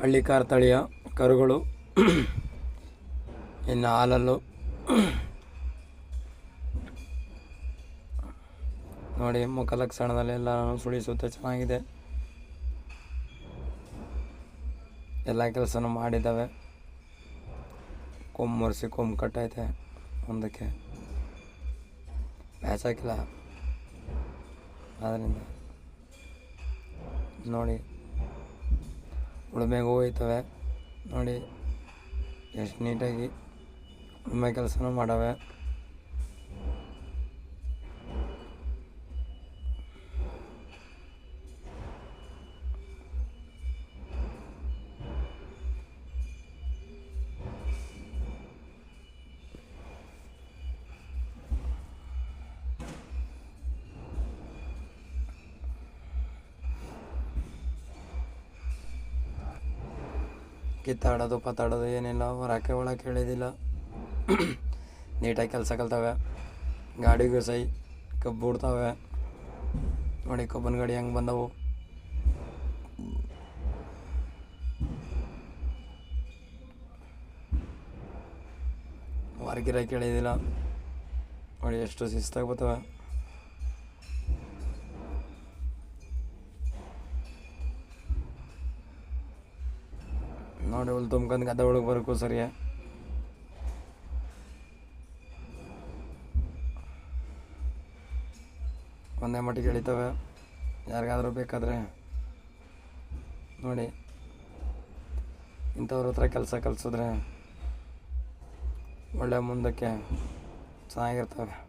ಹಳ್ಳಿಕಾರ್ ತಳಿಯ ಕರುಗಳು, ಇನ್ನು ಹಾಲಲ್ಲು. ನೋಡಿ ಮುಖ ಲಕ್ಷಣದಲ್ಲೆಲ್ಲ ಸುಳಿಸುತ್ತೆ, ಚೆನ್ನಾಗಿದೆ. ಎಲ್ಲ ಕೆಲಸನೂ ಮಾಡಿದ್ದಾವೆ. ಕೊಂಬು ಮರೆಸಿ ಕೊಂಬು ಕಟ್ಟೈತೆ ಮುಂದಕ್ಕೆ. ಮ್ಯಾಚ್ ಹಾಕಿಲ್ಲ. ಆದ್ದರಿಂದ ನೋಡಿ ಉಳುಮೆಗೂ ಹೋಗ್ತವೆ. ನೋಡಿ ಎಷ್ಟು ನೀಟಾಗಿ ಉಳುಮೆ ಕೆಲಸನೂ ಮಾಡವೆ. ಕಿತ್ತಾಡೋದು, ಪತ್ತಾಡೋದು ಏನಿಲ್ಲ ಹೊರಕ್ಕೆ ಒಳಕ್ಕೆ ಹೇಳಿದಿಲ್ಲ ನೀಟಾಗಿ ಕೆಲಸ ಕಲ್ತವೆ. ಗಾಡಿಗೂ ಸೈ ಕಬ್ಬು ಬಿಡ್ತವೆ ನೋಡಿ, ಕಬ್ಬನ ಗಾಡಿ ಹೆಂಗೆ ಬಂದವು. ಹೊರಗಿರ ಕೇಳಿದಿಲ್ಲ. ನೋಡಿ, ಎಷ್ಟು ಶಿಸ್ತಾಗಿ ಬರ್ತವೆ. ನೋಡಿ ಹುಲ್ ತುಂಬ್ಕೊಂಡು ಗದ್ದೆ ಒಳಗೆ ಬರಕು ಸರಿಯ? ಒಂದೇ ಮಟ್ಟಿಗೆ ಎಳಿತವೆ. ಯಾರಿಗಾದ್ರೂ ಬೇಕಾದರೆ ನೋಡಿ. ಇಂಥವ್ರ ಹತ್ರ ಕೆಲಸ ಕಲಿಸಿದ್ರೆ ಒಳ್ಳೆ ಮುಂದಕ್ಕೆ ಚೆನ್ನಾಗಿರ್ತವೆ.